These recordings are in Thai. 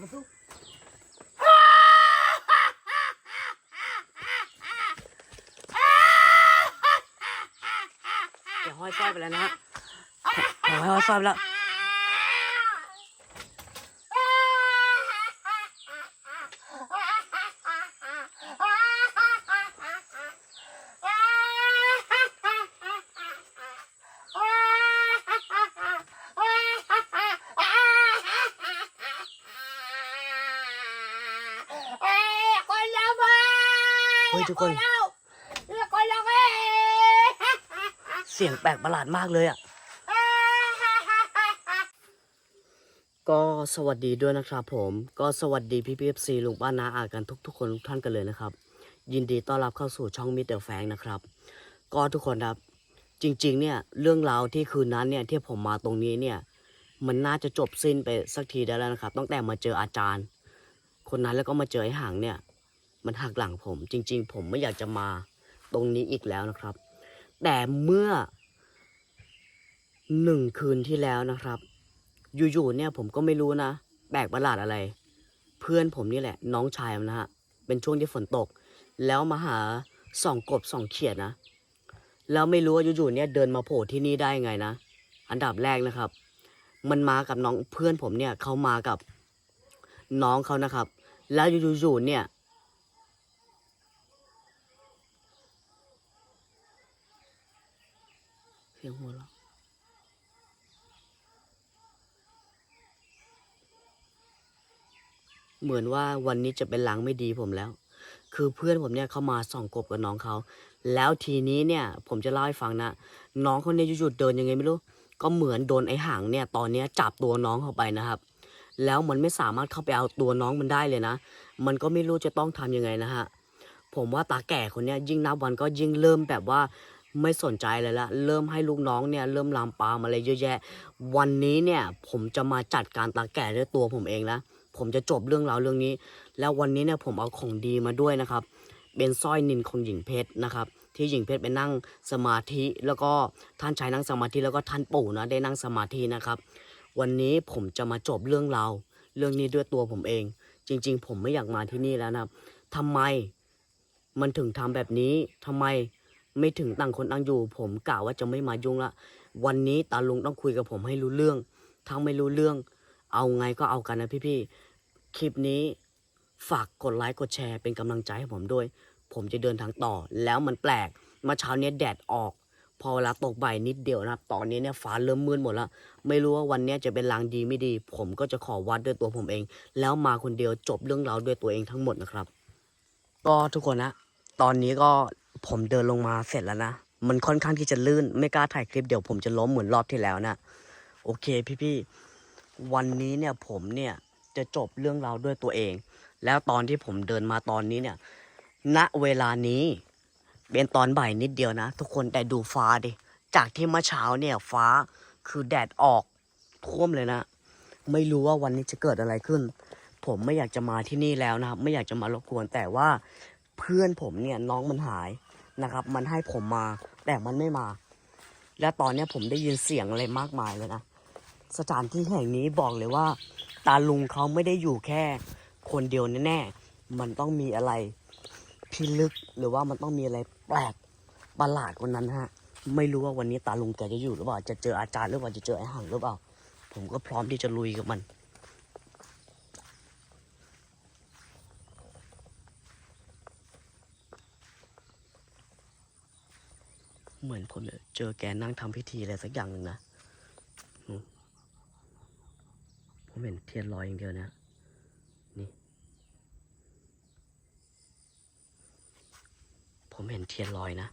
ไปสู้แกห้อยสร้อยไปแล้วนะฮะแกห้อยสร้อยไปแล้ว เฮ้ยทุกคน แล้วคนละเอ้เสียงแปลกประหลาดมากเลยอะ ก็สวัสดีด้วยนะครับผม ก็สวัสดีพี่พีเอฟซีลุงป้านาอากันทุกๆคนทุกท่านกันเลยนะครับ ยินดีต้อนรับเข้าสู่ช่องมิเตอร์แฟงนะครับ ก็ทุกคนครับ จริงๆ เนี่ยเรื่องราวที่คืนนั้นเนี่ยที่ผมมาตรงนี้เนี่ย มันน่าจะจบสิ้นไปสักทีได้แล้วนะครับตั้งแต่มาเจออาจารย์ คนนั้นแล้วก็มาเจอไอ้หางเนี่ย มันหักหลังผม จริง ๆ ผมไม่อยากจะมาตรงนี้อีกแล้วนะครับ แต่เมื่อหนึ่งคืนที่แล้วนะครับ อยู่ๆเนี่ยผมก็ไม่รู้นะแปลกประหลาดอะไร เพื่อนผมนี่แหละ น้องชายนะฮะเป็นช่วงที่ฝนตก แล้วมาหาสองกบสองเขียดนะแล้วไม่รู้ว่าอยู่ๆเนี่ยเดินมาโผล่ที่นี่ได้ไงนะอันดับแรกนะครับ มันมากับน้องเพื่อนผมเนี่ยเขามากับน้องเขานะครับ แล้วอยู่ๆเนี่ย สียงหัวเราะเหมือนว่าวันนี้จะเป็นหลังไม่ดีผมแล้ว คือเพื่อนผมเนี่ยเขามาส่องกบกับน้องเขา แล้วทีนี้เนี่ย ผมจะเล่าให้ฟังนะ น้องเขาเนี่ยอยู่ๆเดินยังไงไม่รู้ ก็เหมือนโดนไอ้หางเนี่ย ตอนเนี้ยจับตัวน้องเข้าไปนะครับ แล้วมันไม่สามารถเข้าไปเอาตัวน้องมันได้เลยนะ มันก็ไม่รู้จะต้องทำยังไงนะฮะ ผมว่าตาแก่คนเนี้ยยิ่งนับวันก็ยิ่งเริ่มแบบว่า ไม่สนใจเลยละเริ่มให้ลูกน้องเนี่ยเริ่มลามปามอะไรเยอะแยะ วันนี้เนี่ยผมจะมาจัดการตาแก่ด้วยตัวผมเองนะผมจะจบเรื่องราวเรื่องนี้ แล้ววันนี้เนี่ยผมเอาของดีมาด้วยนะครับ เป็นสร้อยนินของหญิงเพชรนะครับ ที่หญิงเพชรไปนั่งสมาธิแล้วก็ท่านชายนั่งสมาธิแล้วก็ท่านปู่นะได้นั่งสมาธินะครับ วันนี้ผมจะมาจบเรื่องราวเรื่องนี้ด้วยตัวผมเอง จริง ๆ ผมไม่อยากมาที่นี่แล้วนะครับทำไมมันถึงทำแบบนี้ทำไม ไม่ถึงต่างคนต่างอยู่ ผมกะว่าจะไม่มายุ่งละ วันนี้ตาลุงต้องคุยกับผมให้รู้เรื่อง ถ้าไม่รู้เรื่อง เอาไงก็เอากันนะพี่ๆ คลิปนี้ฝากกดไลค์กดแชร์เป็นกำลังใจให้ผมด้วย ผมจะเดินทางต่อ แล้วมันแปลกมื่อเช้าเนี้ยแดดออก พอเวลาตกบ่ายนิดเดียวนะครับ ตอนนี้เนี่ยฟ้าเริ่มมืดหมดแล้วไม่รู้ว่าวันนี้จะเป็นลางดีไม่ดี ผมก็จะขอวัดด้วยตัวผมเอง แล้วมาคนเดียวจบเรื่องราวด้วยตัวเองทั้งหมดนะครับ ก็ทุกคนนะ ตอนนี้ก็ ผมเดินลงมาเสร็จแล้วนะ มันค่อนข้างที่จะลื่น ไม่กล้าถ่ายคลิปเดี๋ยวผมจะล้มเหมือนรอบที่แล้วนะ โอเคพี่ๆ วันนี้เนี่ยผมเนี่ยจะจบเรื่องราวด้วยตัวเอง แล้วตอนที่ผมเดินมาตอนนี้เนี่ย ณ เวลานี้ เป็นตอนบ่ายนิดเดียวนะ ทุกคนแต่ดูฟ้าดิ จากที่เมื่อเช้าเนี่ยฟ้าคือแดดออกท่วมเลยนะ ไม่รู้ว่าวันนี้จะเกิดอะไรขึ้น ผมไม่อยากจะมาที่นี่แล้วนะครับ ไม่อยากจะมารบกวนแต่ว่าเพื่อนผมเนี่ยน้องมันหาย นะครับ มันให้ผมมาแต่มันไม่มา และตอนนี้ผมได้ยินเสียงอะไรมากมายเลยนะสถานที่แห่งนี้บอกเลยว่า ตาลุงเขาไม่ได้อยู่แค่ คนเดียวแน่ๆมันต้องมีอะไรพิลึกหรือว่ามันต้องมีอะไรแปลกประหลาดว่านั้นฮะ ไม่รู้ว่าวันนี้ตาลุงแกจะอยู่หรือเปล่าจะเจออาจารย์หรือเปล่าจะเจอไอ้หังหรือเปล่า ผมก็พร้อมที่จะลุยกับมัน เหมือนผมเจอแกนั่งทำพิธีอะไรสักอย่างหนึ่งนะ ผมเห็นเทียนลอยอย่างเดียวนะ นี่ ผมเห็นเทียนลอยนะ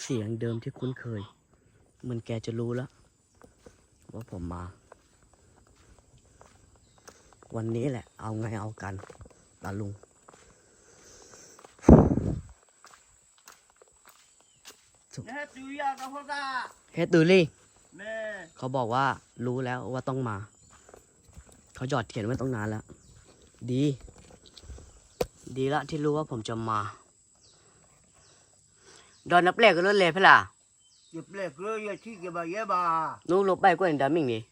เสียงเดิมที่คุ้นเคย เหมันแกจะรู้แล้ว ว่าผมมา วันนี้แหละ เอาไงเอากัน ตาลุง เฮ็ดดูยากนะพ่อตาเฮ็ดดูลี่แม่เขาบอกว่ารู้แล้วว่าต้องมา เขาหยอดเทียนไว้ต้องนานแล้ว ดี ดีละที่รู้ว่าผมจะมา ดอนนับเลขก็รถเลยเพื่อล่ะจะเปลกเลยอย่าที่จะบาเยบานู้ลบไปก็เห็นดามิงนี่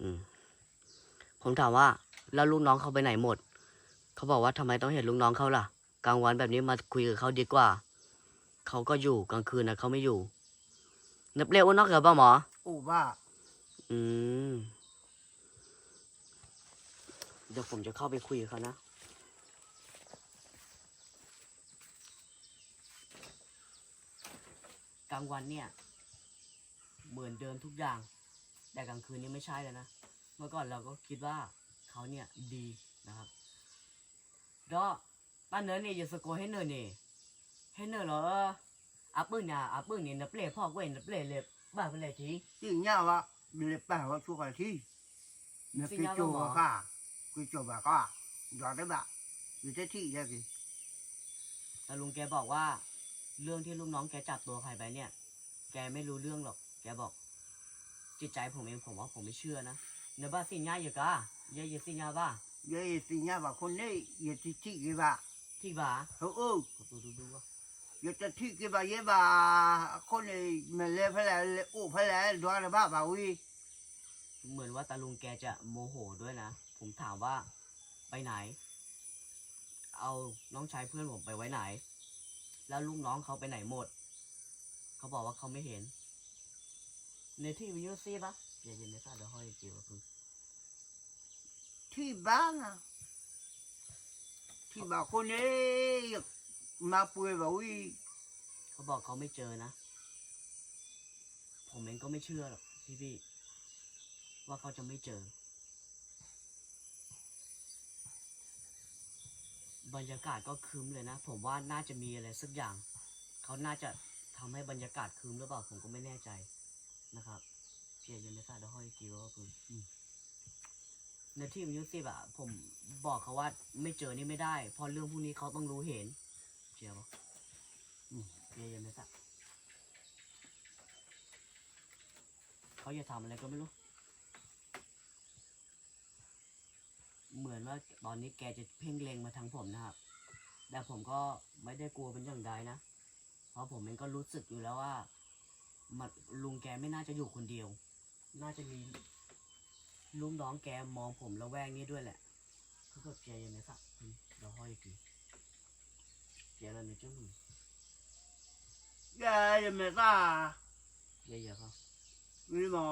อืมผมถามว่า แล้วลูกน้องเขาไปไหนหมด เขาบอกว่าทำไมต้องเห็นลูกน้องเขาล่ะ กลางวันแบบนี้มาคุยกับเขาดีกว่า เขาก็อยู่กลางคืนนะเขาไม่อยู่ นับเร็วนอกเหรอป่ะหมอโอ้บ้าอืมเดี๋ยวผมจะเข้าไปคุยกับเขานะกลางวันเนี่ยเหมือนเดิมทุกอย่าง แต่กลางคืนนี่ไม่ใช่แล้วนะ เมื่อก่อนเราก็คิดว่าเขาเนี่ยดีนะครับ ก็ป้าเนิร์นี่อย่าสะโกนให้เนิร์นี่ให้เนิร์เหรออาปื้นเนี่ยอาปื้นเนี่ยนับเล่พ่อเว้นนับเล่เลยบ้าไปเลยทีที่เนี่ยวะมีเลยแปลว่าสุขที่เนี่ยคือโจบาค่ะคือโจบาค่ะยอดได้บะอยู่ที่ที่เนี่ยสิแต่ลุงแกบอกว่า เรื่องที่ลูกน้องแกจับตัวใครไปเนี่ย แกไม่รู้เรื่องหรอก แกบอก จิตใจผมเองผมว่าผมไม่เชื่อนะเนื้อบ้าสิญญาอยู่กะเยอะเยสิญญาบ้า เยสิเนี่ยว่าคนนี้อย่าที่ที่กี่บาที่บ้าเออเออดูดูดูว่าอย่าจะที่กี่บาเยบาคนนี้มันเลยพะแล้วโอ้พะแล้วดวงบ้าบ่าวิเหมือนว่าตาลุงแกจะโมโหด้วยนะ ผมถามว่าไปไหน เอาน้องชายเพื่อนผมไปไว้ไหน แล้วลูกน้องเขาไปไหนหมด เขาบอกว่าเขาไม่เห็น ในที่วิวซีปะอย่าเย็นในซาเดี๋ยวห้อยจิ๋วคือที่ บ้านอะที่บ้านคนนี้มาป่วยบ่าวิเขาบอกเขาไม่เจอนะ ผมเองก็ไม่เชื่อหรอกพี่พี่ว่าเขาจะไม่เจอ บรรยากาศก็ครึ้มเลยนะ ผมว่าน่าจะมีอะไรสักอย่าง เขาน่าจะทำให้บรรยากาศครึ้มหรือเปล่าผมก็ไม่แน่ใจนะครับเพียยังไม่ทราบว่าห้อยกี่ว่าคืออืม ในที่มิวสิบอะผมบอกเขาว่าไม่เจอนี่ไม่ได้เพราะเรื่องพวกนี้เขาต้องรู้เห็นเชียวปะอืมเยยังไม่ทราบเขาจะทำอะไรก็ไม่รู้ เหมือนว่าตอนนี้แกจะเพ่งเล็งมาทางผมนะครับ แต่ผมก็ไม่ได้กลัวเป็นอย่างใดนะ เพราะผมเองก็รู้สึกอยู่แล้วว่ามันลุงแกไม่น่าจะอยู่คนเดียว น่าจะมี ลุงน้องแกมองผมระแวงนี้ด้วยแหละเขาก็แกยังไม่สักเดี๋ยวห้อยอีกทีแกอะไรในเจ้ามือแกยังไม่ตาเยอะๆเขาวิมอ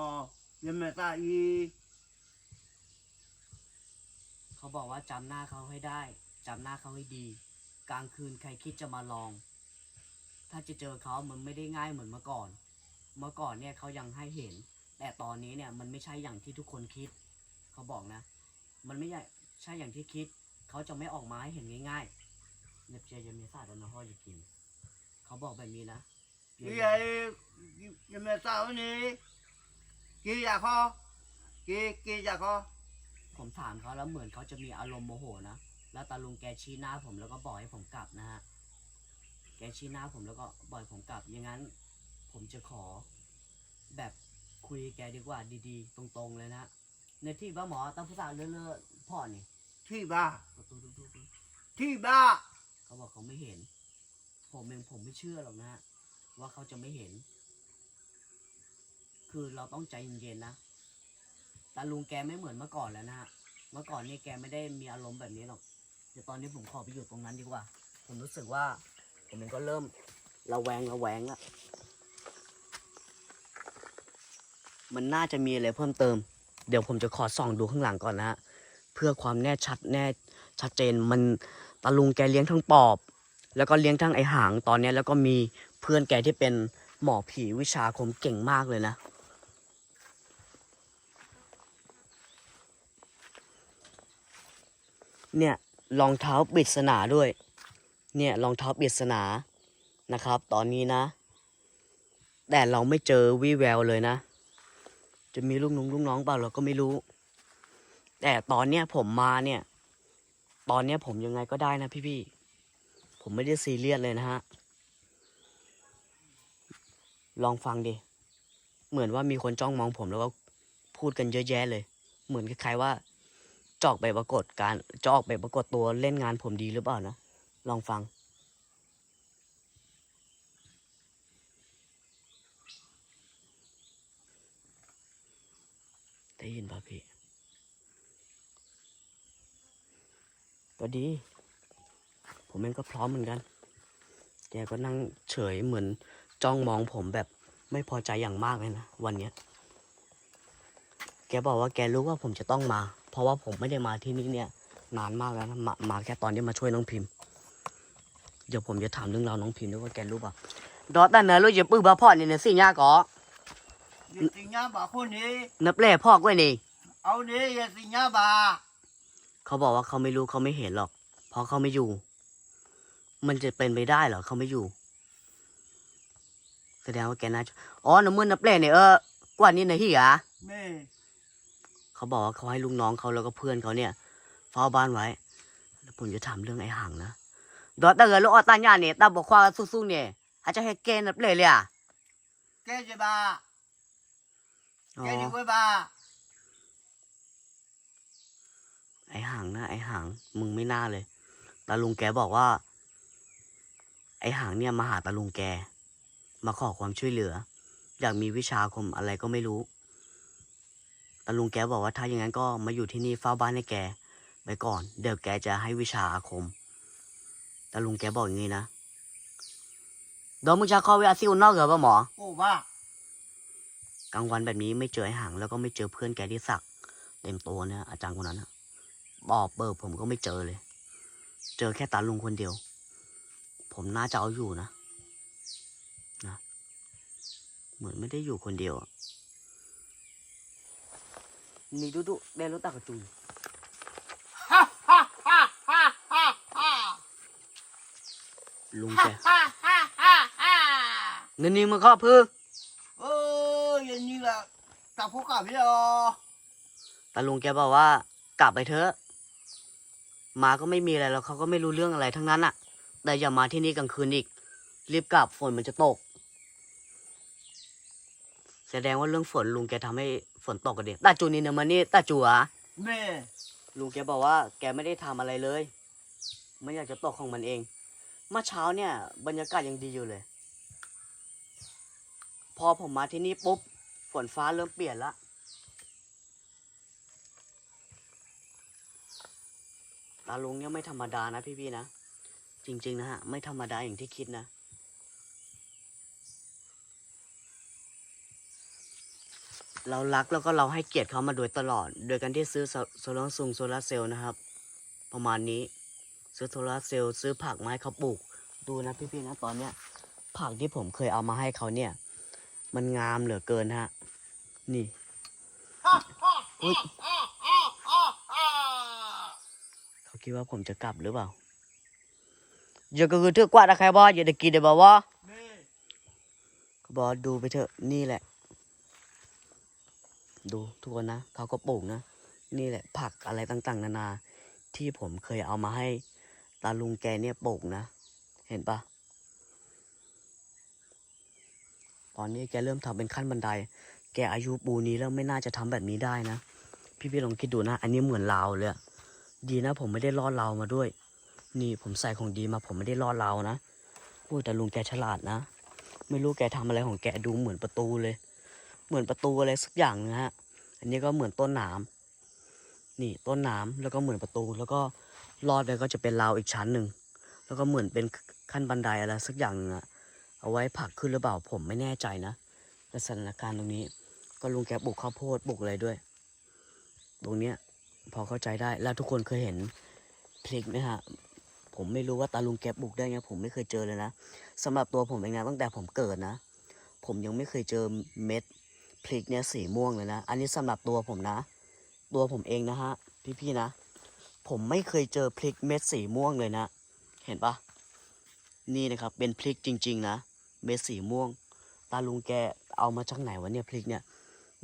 ยังไม่ตาอีเขาบอกว่าจำหน้าเขาให้ได้จำหน้าเขาให้ดี กลางคืนใครคิดจะมาลอง ถ้าจะเจอเขามันไม่ได้ง่ายเหมือนเมื่อก่อน เมื่อก่อนเนี่ยเขายังให้เห็น แต่ตอนนี้เนี่ยมันไม่ใช่อย่างที่ทุกคนคิด เขาบอกนะ มันไม่ใช่ใช่อย่างที่คิด เขาจะไม่ออกมาให้เห็นง่ายๆเนบเจยังมีศาสตร์แล้วนะพ่อจะกิน เขาบอกแบบนี้นะกี่ไงยังไม่ตาวันนี้กี่อยากคอกี่กี่อยากคอผมถามเขาแล้วเหมือนเขาจะมีอารมณ์โมโหนะแล้วตาลุงแกชี้หน้าผมแล้วก็บอกให้ผมกลับนะฮะแกชี้หน้าผมแล้วก็บอกให้ผมกลับอย่างนั้น ผมจะขอแบบ คุยกับแกดีกว่าดีๆ ตรงๆเลยนะในที่ว่าหมอตั้งผู้สาวเลื่อะๆพ่อนี่ที่บ้า ประตูดูๆที่บ้า ๆเขาบอกเขาไม่เห็น ผมเองผมไม่เชื่อหรอกนะฮะว่าเขาจะไม่เห็น คือเราต้องใจเย็นๆนะตาลุงแกไม่เหมือนเมื่อก่อนแล้วนะฮะเมื่อก่อนนี่แกไม่ได้มีอารมณ์แบบนี้หรอกเดี๋ยวตอนนี้ผมขอไปอยู่ตรงนั้นดีกว่า ผมรู้สึกว่า ผมเองก็เริ่มระแวงระแวงละ มันน่าจะมีอะไรเพิ่มเติม เดี๋ยวผมจะขอส่องดูข้างหลังก่อนนะฮะเพื่อความแน่ชัดแน่ชัดเจนมันตาลุงแกเลี้ยงทั้งปอบ แล้วก็เลี้ยงทั้งไอหางตอนนี้แล้วก็มีเพื่อนแกที่เป็นหมอผีวิชาคมเก่งมากเลยนะเนี่ยรองเท้าปริศนาด้วย เนี่ยรองเท้าปริศนานะครับ ตอนนี้นะ แต่เราไม่เจอวี่แววเลยนะ จะมีลูกน้องลูกน้องเปล่าเราก็ไม่รู้ แต่ตอนเนี้ยผมมาเนี่ย ตอนเนี้ยผมยังไงก็ได้นะพี่ๆผมไม่ได้ซีเรียสเลยนะฮะ ลองฟังดิ เหมือนว่ามีคนจ้องมองผมแล้วก็พูดกันเยอะแยะเลย เหมือนคล้ายๆว่าจอกไปปรากฏการจออกไปปรากฏตัวเล่นงานผมดีหรือเปล่านะ ลองฟัง ได้ยินป่ะพี่ก็ดี ผมเองก็พร้อมเหมือนกัน แกก็นั่งเฉยเหมือนจ้องมองผมแบบไม่พอใจอย่างมากเลยนะวันเนี้ย แกบอกว่าแกรู้ว่าผมจะต้องมา เพราะว่าผมไม่ได้มาที่นี่เนี่ย นานมากแล้วนะมามาแค่ตอนที่มาช่วยน้องพิมพ์ เดี๋ยวผมจะถามเรื่องราวน้องพิมพ์ด้วยว่าแกรู้ป่ะดอตแต่เนอรู้จะปื้อบ้าพ่อเนี่ยสิญาก่ออ ย่าสิญาบ่าคนนี้นับแร่พ่อก้วยนี่ เอานี้อย่าสิญาบ่าเขาบอกว่าเขาไม่รู้เขาไม่เห็นหรอก เพราะเขาไม่อยู่ มันจะเป็นไปได้เหรอเขาไม่อยู่ แสดงว่าแกน่าจะอ๋อน้ำมือนับแร่เนี่ยเออกว่านี้นะฮี่อะแม่เขาบอกว่าเขาให้ลูกน้องเขาแล้วก็เพื่อนเขาเนี่ยเฝ้าบ้านไว้แล้วผมจะถามเรื่องไอ้ห่างนะดอตเตอร์ลูกออตาญาเนี่ยตาบอกว่าสู้ๆเนี่ยอาจจะให้แกนับเลยเลยอะแกจะบ่า อ๋อ แกดีกว่าบ่าไอ้ห่างนะไอ้ห่างมึงไม่น่าเลยตาลุงแกบอกว่า ไอ้ห่างเนี่ยมาหาตาลุงแก มาขอความช่วยเหลือ อยากมีวิชาอาคมอะไรก็ไม่รู้ตาลุงแกบอกว่าถ้าอย่างนั้นก็มาอยู่ที่นี่เฝ้าบ้านให้แก ไปก่อน เดี๋ยวแกจะให้วิชาอาคมตาลุงแกบอกอย่างนี้นะดอมึงจะเข้าเวลาซิวนอกเหรอปะหมอ โอ้บ่า กลางวันแบบนี้ไม่เจอไอ้ห่างแล้วก็ไม่เจอเพื่อนแกที่สักเต็มตัวเนี่ยอาจารย์คนนั้นอะบอกเปิดผมก็ไม่เจอเลย เจอแค่ตาลุงคนเดียว ผมน่าจะเอาอยู่นะนะ เหมือนไม่ได้อยู่คนเดียวอะนี่ดูดูเดนรถตากระจุยฮ่าฮ่าฮ่าฮ่าฮ่าฮ่าลุงฮ่าแกฮ่าฮ่าฮ่าฮ่าเงินนี่มันก็เพื่อเอออ ย่างนี้แหละตาพวกกับพี่อ๋อตาลุงแกบอกว่ากลับไปเถอะ มาก็ไม่มีอะไรแล้วเขาก็ไม่รู้เรื่องอะไรทั้งนั้นอะแต่อย่ามาที่นี่กลางคืนอีก รีบกลับฝนมันจะตก แสดงว่าเรื่องฝนลุงแกทำให้ฝนตกกันเดียตาจูนี่นะมันนี่ตาจูอะแม่ลุงแกบอกว่าแกไม่ได้ทำอะไรเลย มันอยากจะตกของมันเอง เมื่อเช้าเนี่ย บรรยากาศยังดีอยู่เลย พอผมมาที่นี่ปุ๊บ ฝนฟ้าเริ่มเปลี่ยนละตาลุงเนี่ยไม่ธรรมดานะพี่ๆนะ จริง ๆ นะฮะ ไม่ธรรมดาอย่างที่คิดนะ เรารักแล้วก็เราให้เกียรติเขามาโดยตลอด โดยการที่ซื้อโซลาร์ซุงโซลาร์เซลล์นะครับ ประมาณนี้ ซื้อโซลาร์เซลล์ซื้อผักไม้เขาปลูก ดูนะพี่ๆนะตอนเนี้ยผักที่ผมเคยเอามาให้เขาเนี่ย มันงามเหลือเกินฮะ นี่ฮ่าฮ่าอุ๊ยฮ่าฮ่าฮ่าฮ่าเขาคิดว่าผมจะกลับหรือเปล่าอย่าก็คือถือกวาดอะใครบอกอย่าได้กินเดี๋ยวบอกว่าแม่เขาบอกดูไปเถอะนี่แหละ ดูทุกคนนะเขาก็ปลูกนะ นี่แหละ ผักอะไรต่าง ๆ นานา ที่ผมเคยเอามาให้ตาลุงแกเนี่ยปลูกนะ เห็นปะตอนนี้แกเริ่มทำเป็นขั้นบันได แกอายุปูนี้แล้วไม่น่าจะทำแบบนี้ได้นะ พี่ๆลองคิดดูนะ อันนี้เหมือนลาวเลยดีนะ ผมไม่ได้ลอดลาวมาด้วย นี่ผมใส่ของดีมาผมไม่ได้ลอดลาวนะโอ้ยแต่ลุงแกฉลาดนะ ไม่รู้แกทำอะไรของแกดูเหมือนประตูเลย เหมือนประตูอะไรสักอย่างนะฮะ อันนี้ก็เหมือนต้นหนามนี่ต้นหนามแล้วก็เหมือนประตู แล้วก็ลอดไปก็จะเป็นราวอีกชั้นหนึ่งแล้วก็เหมือนเป็นขั้นบันไดอะไรสักอย่างนึงอะเอาไว้ผลักขึ้นหรือเปล่าผมไม่แน่ใจนะแต่สถานการณ์ตรงนี้ ก็ลุงแกปลูกข้าวโพดปลูกอะไรด้วย ตรงเนี้ย พอเข้าใจได้แล้วทุกคนเคยเห็นพริกไหมฮะผมไม่รู้ว่าตาลุงแกปลูกได้ไงผมไม่เคยเจอเลยนะสำหรับตัวผมเองนะตั้งแต่ผมเกิดนะ ผมยังไม่เคยเจอเม็ดพริกเนี่ยสีม่วงเลยนะ อันนี้สำหรับตัวผมนะ ตัวผมเองนะฮะพี่ๆนะ ผมไม่เคยเจอพริกเม็ดสีม่วงเลยนะ เห็นปะนี่นะครับเป็นพริกจริง ๆ นะ เม็ดสีม่วง ตาลุงแกเอามาจากไหนวะเนี่ยพริกเนี่ย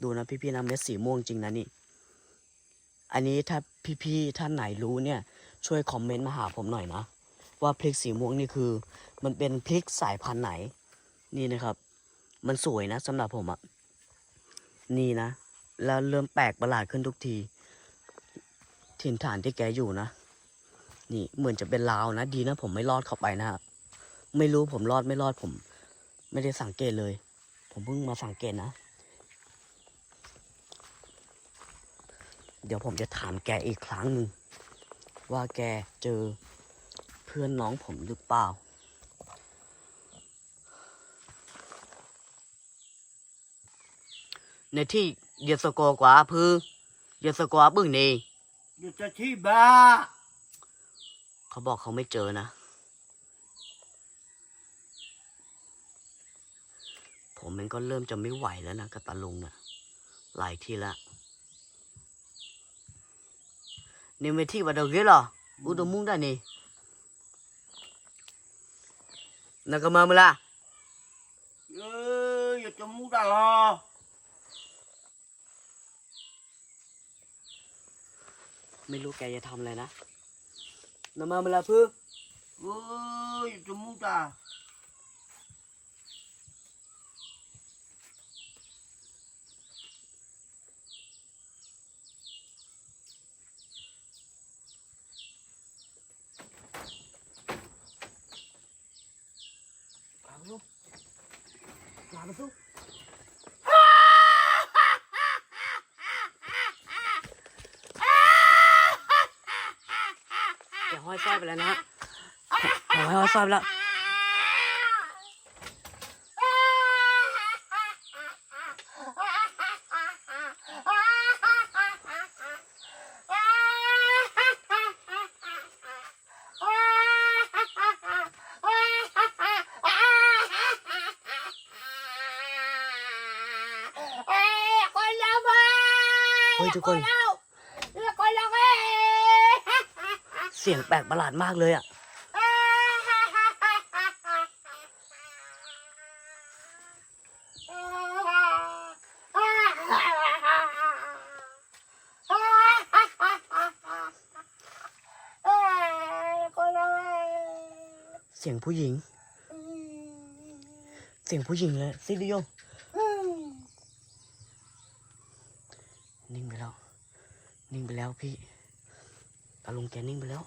ดูนะพี่ๆนะเม็ดสีม่วงจริงนะนี่ อันนี้ถ้าพี่ๆท่านไหนรู้เนี่ย ช่วยคอมเมนต์มาหาผมหน่อยนะ ว่าพริกสีม่วงนี่คือ มันเป็นพริกสายพันธุ์ไหน นี่นะครับ มันสวยนะสำหรับผมอะนี่นะ แล้วเริ่มแปลกประหลาดขึ้นทุกที ถิ่นฐานที่แกอยู่นะ นี่เหมือนจะเป็นลาวนะ ดีนะ ผมไม่รอดเข้าไปนะครับไม่รู้ผมรอดไม่รอดผม ไม่ได้สังเกตเลย ผมเพิ่งมาสังเกตนะ เดี๋ยวผมจะถามแกอีกครั้งหนึ่งว่าแกเจอเพื่อนน้องผมหรือเปล่า ในที่เดียสโกกว่าพือเดียสกว่าบึ้งนี่อยู่จะที่บ้า เขาบอกเขาไม่เจอนะ ผมมันก็เริ่มจะไม่ไหวแล้วนะกับตาลุงนะ่ะหลายทีละ นี่ไม่ที่ว่าเดาเกเหรออุดมมุ่งได้นี่นักมาเมื่อละเอออยู่จะมุดอะไรไม่รู้แกจะทำอะไรนะนักมาเมื่อละเพื่อเอออยู่จะมุดอะ มาลูกมาลูกแกห้อยสร้อยไป แล้วนะฮะแกห้ยสร้อยไปแล้วเฮ้ยทุกคนละเว้ย เสียงแปลกประหลาดมากเลยอะคนละเสียงผู้หญิง เสียงผู้หญิงเลยซิริโยนิ่งไปแล้ว นิ่งไปแล้วพี่ตาลุงแกนิ่งไปแล้ว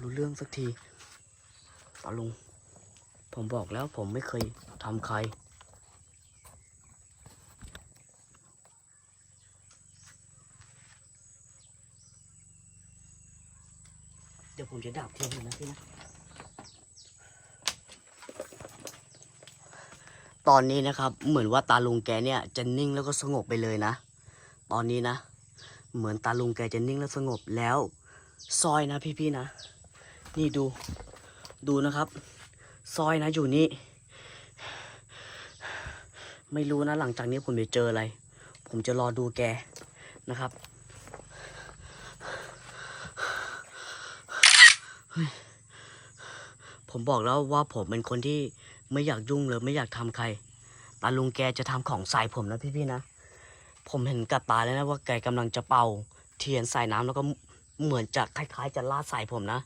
รู้เรื่องสักทีตาลุง ผมบอกแล้วผมไม่เคยทำใคร เดี๋ยวผมจะดับเทียนก่อนนะพี่นะ ตอนนี้นะครับ เหมือนว่าตาลุงแกเนี่ยจะนิ่งแล้วก็สงบไปเลยนะ ตอนนี้นะ เหมือนตาลุงแกจะนิ่งแล้วสงบแล้ว ซอยนะพี่ๆนะ นี่ดู ดูนะครับ ซอยนะอยู่นี่ ไม่รู้นะหลังจากนี้ผมจะเจออะไร ผมจะรอดูแกนะครับผมบอกแล้วว่าผมเป็นคนที่ไม่อยากยุ่งเลยไม่อยากทำใครตาลุงแกจะทำของใส่ผมนะพี่ๆนะ ผมเห็นกับตาแล้วนะว่าแกกำลังจะเป่า เทียนใส่น้ำแล้วก็ เหมือนจะคล้ายๆ จะลาดใส่ผมนะ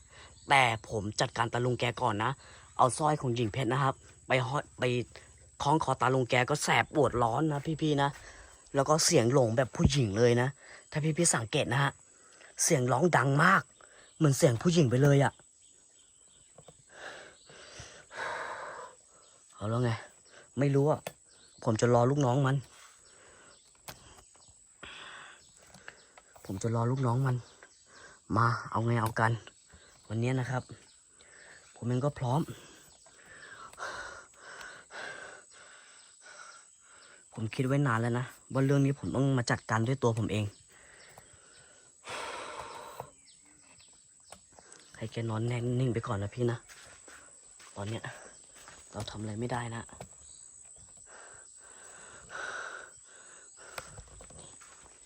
แต่ผมจัดการตาลุงแกก่อนนะ เอาสร้อยของหญิงเพชรนะครับ ไปห้อยไปคล้องคอตาลุงแกก็แสบปวดร้อนนะพี่ๆนะ แล้วก็เสียงหลงแบบผู้หญิงเลยนะ ถ้าพี่ๆสังเกตนะฮะ เสียงร้องดังมาก เหมือนเสียงผู้หญิงไปเลยอะ่ะ เอาแล้วไง ไม่รู้อะผมจะรอลูกน้องมัน ผมจะรอลูกน้องมัน มาเอาไงเอากัน วันนี้นะครับ ผมเองก็พร้อม ผมคิดไว้นานแล้วนะ ว่าเรื่องนี้ผมต้องมาจัดการด้วยตัวผมเองให้แกนอนแน่นิ่งไปก่อนนะพี่นะ ตอนเนี้ยเราทำอะไรไม่ได้นะ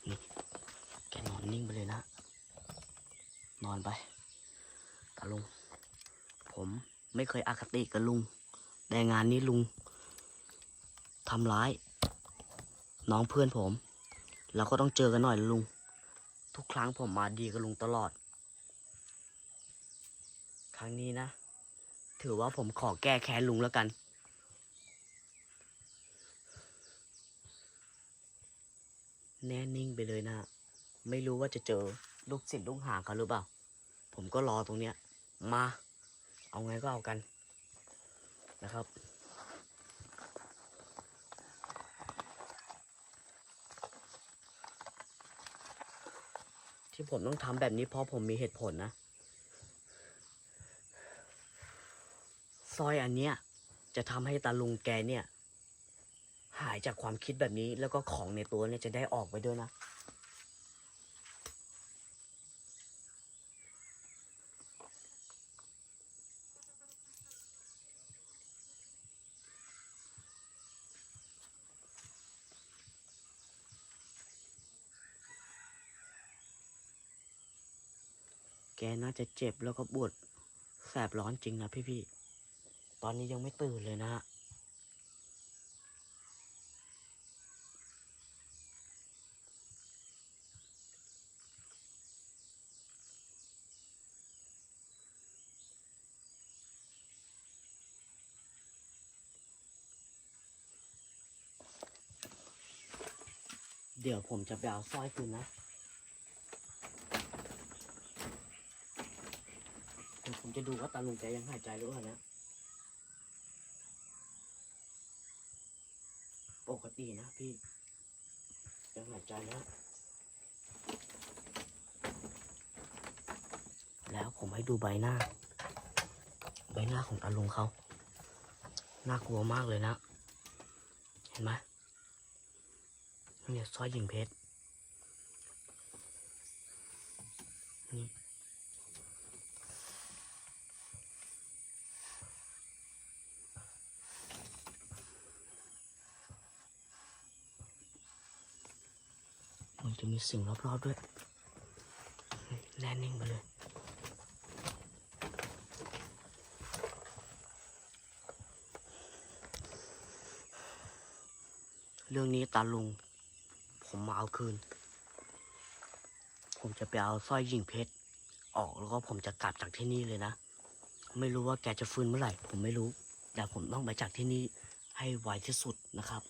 นี่แกนอนนิ่งไปเลยนะ นอนไปตาลุง ผมไม่เคยอคติกับลุง แต่งานนี้ลุงทำร้าย น้องเพื่อนผม เราก็ต้องเจอกันหน่อยลุง ทุกครั้งผมมาดีกับลุงตลอด ครั้งนี้นะ ถือว่าผมขอแก้แค้นลุงแล้วกันแน่นิ่งไปเลยนะ ไม่รู้ว่าจะเจอ ลูกศิษย์ลูกหาเขาหรือเปล่า ผมก็รอตรงเนี้ย มา เอาไงก็เอากันนะครับที่ผมต้องทำแบบนี้เพราะผมมีเหตุผลนะสร้อยอันเนี้ยจะทำให้ตาลุงแกเนี่ย หายจากความคิดแบบนี้แล้วก็ของในตัวเนี่ยจะได้ออกไปด้วยนะ แกน่าจะเจ็บแล้วก็ปวดแสบร้อนจริงนะพี่ๆ ตอนนี้ยังไม่ตื่นเลยนะฮะเดี๋ยวผมจะไปเอาสร้อยคืนนะ เดี๋ยว ผมจะดูว่าตาลุงแกยังหายใจหรือเปล่านะปกตินะพี่ ยังหายใจนะ แล้วผมให้ดูใบหน้า ใบหน้าของตาลุงเขาน่ากลัวมากเลยนะ เห็นไหมเนี่ยสร้อยหญิงเพชร มันจะมีสิ่งรอบๆด้วยแน่นิ่งไปเลยเรื่องนี้ตาลุง ผมมาเอาคืน ผมจะไปเอาสร้อยหญิงเพชร ออกแล้วก็ผมจะกลับจากที่นี่เลยนะ ไม่รู้ว่าแกจะฟื้นเมื่อไหร่ ผมไม่รู้ แต่ผมต้องไปจากที่นี่ให้ไวที่สุดนะครับ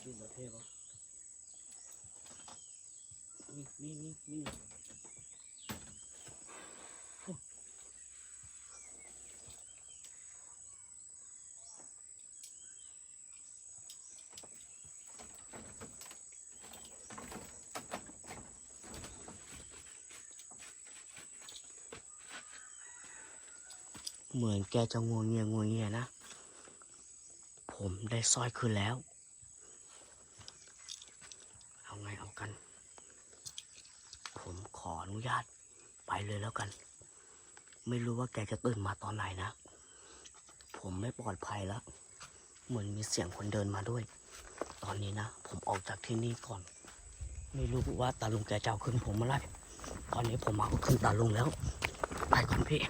ชื่อประเทศวะนี่นี่นี่นี่ เหมือนแกจะงวงเงียงวงเงียนะ ผมได้สร้อยคืนแล้ว เอาไงเอากัน ผมขออนุญาตไปเลยแล้วกัน ไม่รู้ว่าแกจะตื่นมาตอนไหนนะ ผมไม่ปลอดภัยแล้ว เหมือนมีเสียงคนเดินมาด้วย ตอนนี้นะ ผมออกจากที่นี่ก่อน ไม่รู้ว่าตาลุงแกจะเอาขึ้นผมเมื่อไหรตอนนี้ผมมาเอาขึ้นตาลุงแล้ว ไปก่อนพี่